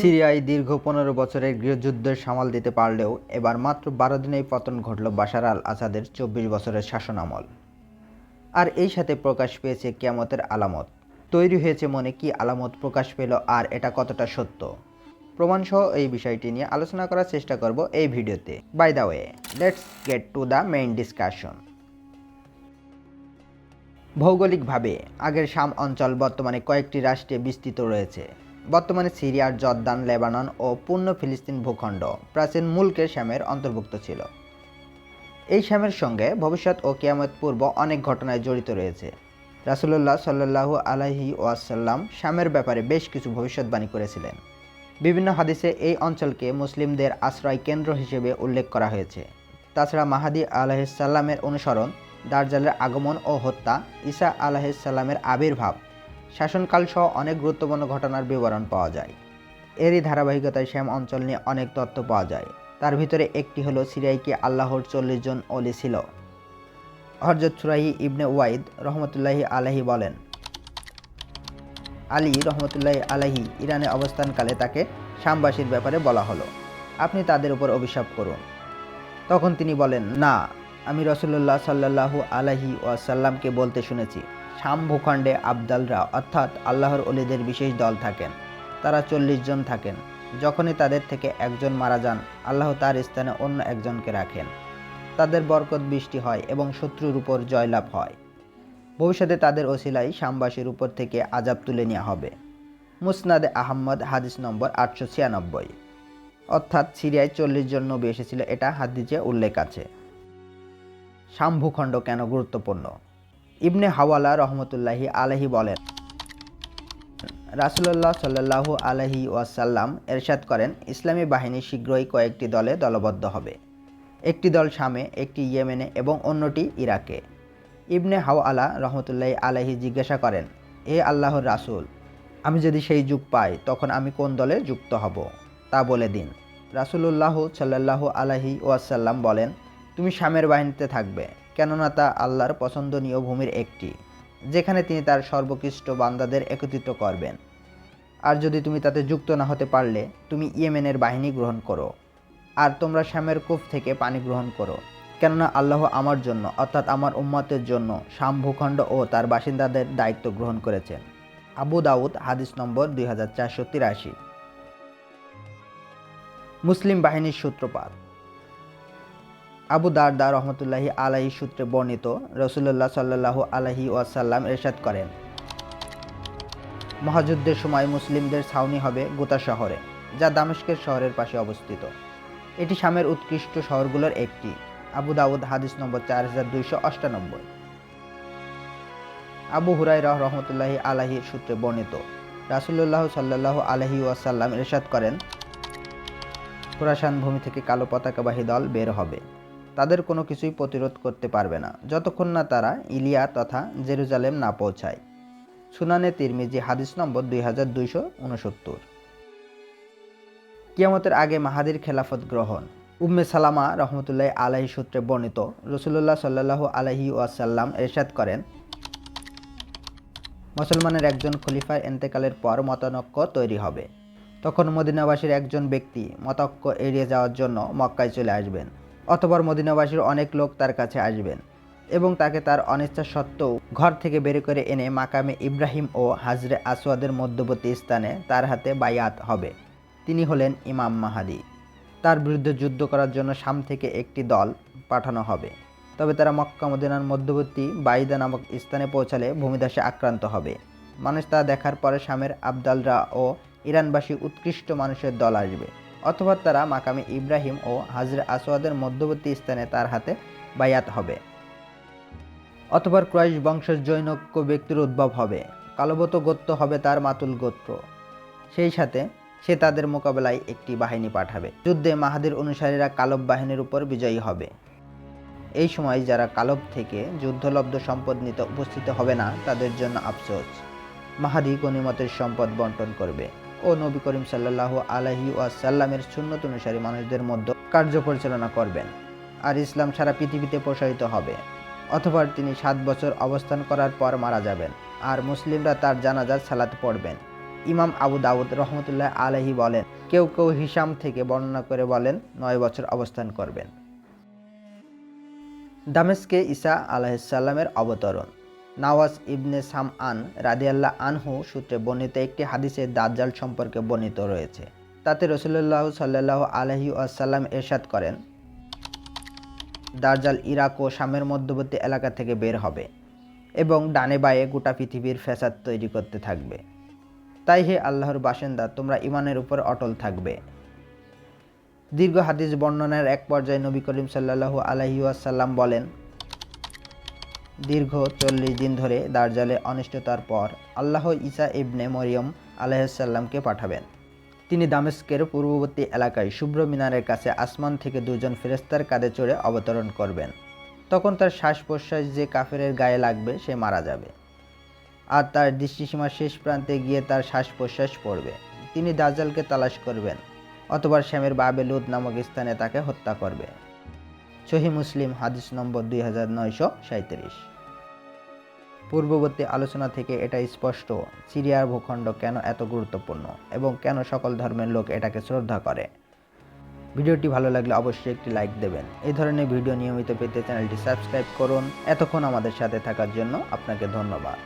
সিরিয়ায় দীর্ঘ পনেরো বছরের গৃহযুদ্ধের সামাল দিতে পারলেও এবার মাত্র বারো দিনেই পতন ঘটল বাশার আল আসাদের চব্বিশ বছরের শাসন আমল। আর এই সাথে প্রকাশ পেয়েছে কেয়ামতের আলামত। তৈরি হয়েছে মনে কি আলামত প্রকাশ পেল আর এটা কতটা সত্য? প্রমাণসহ এই বিষয়টি নিয়ে আলোচনা করার চেষ্টা করব এই ভিডিওতে। By the way let's get to the main discussion ভৌগোলিকভাবে, আগের শাম অঞ্চল বর্তমানে কয়েকটি রাষ্ট্রে বিস্তৃত রয়েছে। বর্তমানে সিরিয়ার, জর্দান, লেবানন ও পূর্ণ ফিলিস্তিন ভূখণ্ড প্রাচীন মুলকের শ্যামের অন্তর্ভুক্ত ছিল। এই শ্যামের সঙ্গে ভবিষ্যৎ ও কেয়ামত পূর্ব অনেক ঘটনায় জড়িত রয়েছে। রাসুলুল্লাহ সাল্লাহু আলাহি ওয়াসাল্লাম শ্যামের ব্যাপারে বেশ কিছু ভবিষ্যৎবাণী করেছিলেন। বিভিন্ন হাদিসে এই অঞ্চলকে মুসলিমদের আশ্রয় কেন্দ্র হিসেবে উল্লেখ করা হয়েছে। তাছাড়া মাহাদি আলাহিসাল্লামের অনুসরণ দার্জালের আগমন ও হত্যা, ঈসা আলাহিসাল্লামের আবির্ভাব শাসনকাল সহ অনেক গুরুত্বপূর্ণ ঘটনার বিবরণ পাওয়া যায়। এরই ধারাবাহিকতায় শ্যাম অঞ্চল নিয়ে অনেক তথ্য পাওয়া যায়। তার ভিতরে একটি হলো সিরিয়ায় কি আল্লাহর চল্লিশ জন অলি ছিল। হরজত সুরাহি ইবনে ওয়াইদ রহমতুল্লাহি আলাহি বলেন, আলী রহমতুল্লাহ আলাহি ইরানে অবস্থানকালে তাকে শামবাসীর ব্যাপারে বলা হলো। আপনি তাদের উপর অভিশাপ করুন। তখন তিনি বলেন, না আমি রসুল্লাহ সাল্লাহু আলাহি ওয়াসাল্লামকে বলতে শুনেছি শাম ভূখণ্ডে আবদালরা অর্থাৎ আল্লাহর অলিদের বিশেষ দল থাকেন, তারা চল্লিশ জন থাকেন। যখনই তাদের থেকে একজন মারা যান, আল্লাহ তার স্থানে অন্য একজনকে রাখেন। তাদের বরকত বৃষ্টি হয় এবং শত্রুর উপর জয়লাভ হয়। ভবিষ্যতে তাদের ওসিলাই শামবাসীর উপর থেকে আজাব তুলে নেওয়া হবে। মুসনাদে আহম্মদ, হাদিস নম্বর আটশো ছিয়ানব্বই। অর্থাৎ সিরিয়ায় চল্লিশ জন নবী এসেছিল, এটা হাদিসে উল্লেখ আছে। শাম ভূখণ্ড কেন গুরুত্বপূর্ণ? ইবনে হাওয়ালা রহমতুল্লাহি আলহি বলেন রাসুল্লাহ সাল্লাহু আলহি ওয়াসাল্লাম এরশাদ করেন, ইসলামী বাহিনী শীঘ্রই কয়েকটি দলে দলবদ্ধ হবে। একটি দল শামে, একটি ইয়েমেনে এবং অন্যটি ইরাকে। ইবনে হাওয়ালা রহমতুল্লাহ আলহি জিজ্ঞাসা করেন, এ আল্লাহর রাসূল, আমি যদি সেই যুগ পাই, তখন আমি কোন দলে যুক্ত হব? তা বলে দিন। রাসূলুল্লাহ সাল্লাল্লাহু আলাহি ওয়াসাল্লাম বলেন তুমি শামের বাহিনীতে থাকবে, কেননা তা আল্লাহর পছন্দনীয় ভূমির একটি, যেখানে তিনি তার সর্বকৃষ্ট বান্দাদের একত্রিত করবেন। আর যদি তুমি তাতে যুক্ত না হতে পারলে, তুমি ইয়েমেনের বাহিনী গ্রহণ করো, আর তোমরা শ্যামের কূপ থেকে পানি গ্রহণ করো, কেননা আল্লাহ আমার জন্য, অর্থাৎ আমার উম্মতের জন্য শাম ভূখণ্ড ও তার বাসিন্দাদের দায়িত্ব গ্রহণ করেছেন। আবু দাউদ, হাদিস নম্বর দুই হাজার চারশো তিরাশি। মুসলিম বাহিনীর সূত্রপাত। আবু দারদা রহমতুল্লাহি আলাহি সূত্রে বর্ণিত রসুল্লাহ সাল্লাহু আলাহি ওয়াসাল্লাম এরশাদ করেন। মহাযুদ্ধের সময় মুসলিমদের ছাউনি হবে গোতা শহরে, যা দামেস্কের শহরের পাশে অবস্থিত। এটি শামের উৎকৃষ্ট শহরগুলোর একটি। আবু দাউদ হাদিস নম্বর চার হাজার দুইশো অষ্টানব্বই। আবু হুরাই রহ রহমতুল্লাহি আলাহির সূত্রে বর্ণিত রাসুল্লাহ সাল্লাহ আলহি ওয়াসাল্লাম এরশাদ করেন, খোরাসান ভূমি থেকে কালো পতাকাবাহী দল বের হবে। তাদের কোনো কিছুই প্রতিরোধ করতে পারবে না। যতক্ষণ না তারা ইলিয়া তথা জেরুজালেম না পৌঁছায়। সুনানে তিরমিজি, হাদিস নম্বর দুই হাজার দুইশো উনসত্তর। কিয়ামতের আগে মাহাদির খেলাফত গ্রহণ। উম্মে সালামা রহমতুল্লাহ আলাহি সূত্রে বর্ণিত রসুল্লাহ সাল্লাহ আলহি ওয়াসাল্লাম এরশাদ করেন, মুসলমানের একজন খলিফার এন্তেকালের পর মতানক্য তৈরি হবে। তখন মদিনাবাসীর একজন ব্যক্তি মতক্য এড়িয়ে যাওয়ার জন্য মক্কায় চলে আসবেন। অথবা মদিনাবাসীর অনেক লোক তার কাছে আসবেন এবং তাকে তার অনিচ্ছা সত্ত্বেও ঘর থেকে বের করে এনে মাকামে ইব্রাহিম ও হাজরে আসওয়াদের মধ্যবর্তী স্থানে তার হাতে বায়াত হবে। তিনি হলেন ইমাম মাহাদি। তার বিরুদ্ধে যুদ্ধ করার জন্য শাম থেকে একটি দল পাঠানো হবে। তবে তারা মক্কা মদিনার মধ্যবর্তী বাইদা নামক স্থানে পৌঁছালে ভূমিদাসে আক্রান্ত হবে। মানুষ তা দেখার পরে শামের আবদালরা ও ইরানবাসী উৎকৃষ্ট মানুষের দল আসবে। অথবা তারা মাকামে ইব্রাহিম ও হাজরে আসওয়াদের মধ্যবর্তী স্থানে তার হাতে বায়াত হবে। অথবা ক্রয়েশ বংশের জৈনক্য ব্যক্তির উদ্ভব হবে। কালবত গোত্র হবে তার মাতুল গোত্র। সেই সাথে সে তাদের মোকাবেলায় একটি বাহিনী পাঠাবে। যুদ্ধে মাহাদির অনুসারীরা কালব বাহিনীর উপর বিজয়ী হবে। এই সময় যারা কালব থেকে যুদ্ধলব্ধ সম্পদ নিতে উপস্থিত হবে না, তাদের জন্য আফসোস। মাহাদি গণিমতের সম্পদ বন্টন করবে। ও নবী করিম সাল্লাহ আলহি ওয়াসাল্লামের সুন্নত অনুসারী মানুষদের মধ্যে কার্য পরিচালনা করবেন। আর ইসলাম সারা পৃথিবীতে প্রসারিত হবে, অথবা তিনি সাত বছর অবস্থান করার পর মারা যাবেন, আর মুসলিমরা তার জানাজার সালাত পড়বেন। ইমাম আবু দাউদ রহমতুল্লাহ আলহি বলেন, কেউ কেউ হিসাম থেকে বর্ণনা করে বলেন, নয় বছর অবস্থান করবেন। দামেস্কে ঈসা আলাহিসাল্লামের অবতরণ। নওয়াজ ইবনে সামআন রাদিয়াল্লাহ আনহু সূত্রে বর্ণিত একটি হাদিসে দাজ্জাল সম্পর্কে বর্ণিত রয়েছে। তাতে রসুল্লাহ সাল্লাহ আলহি আসাল্লাম এরশাদ করেন দার্জাল ইরাক ও শামের মধ্যবর্তী এলাকা থেকে বের হবে এবং ডানে বায়ে গোটা পৃথিবীর ফ্যাসাদ তৈরি করতে থাকবে। তাই হে আল্লাহর বাসিন্দা, তোমরা ইমানের উপর অটল থাকবে। দীর্ঘ হাদিস বর্ণনার এক পর্যায়ে নবী করিম সাল্লাহু আলহি আসাল্লাম বলেন দীর্ঘ চল্লিশ দিন ধরে দার্জালে অনিষ্টতার পর আল্লাহ ইসা ইবনে মরিয়ম আলাইসাল্লামকে পাঠাবেন। তিনি দামেস্কের পূর্ববর্তী এলাকায় শুভ্র মিনারের কাছে আসমান থেকে দুজন ফেরেস্তার কাঁধে চড়ে অবতরণ করবেন। তখন তার শ্বাস প্রশ্বাস যে কাফেরের গায়ে লাগবে, সে মারা যাবে। আর তার দৃষ্টিসীমার শেষ প্রান্তে গিয়ে তার শ্বাস প্রশ্বাস পড়বে। তিনি দাজ্জালকে তালাশ করবেন, অথবা শ্যামের বাবে লুদ নামক স্থানে তাকে হত্যা করবে। সহি মুসলিম হাদিস নম্বর দুই হাজার নয়শো সাঁত্রিশ পূর্ববর্তী আলোচনা থেকে এটা স্পষ্ট, সিরিয়ার ভূখণ্ড কেন এত গুরুত্বপূর্ণ এবং কেন সকল ধর্মের লোক এটাকে শ্রদ্ধা করে? ভিডিওটি ভালো লাগলে অবশ্যই একটি লাইক দেবেন। এই ধরনের ভিডিও নিয়মিত পেতে চ্যানেলটি সাবস্ক্রাইব করুন। এতক্ষণ আমাদের সাথে থাকার জন্য আপনাকে ধন্যবাদ।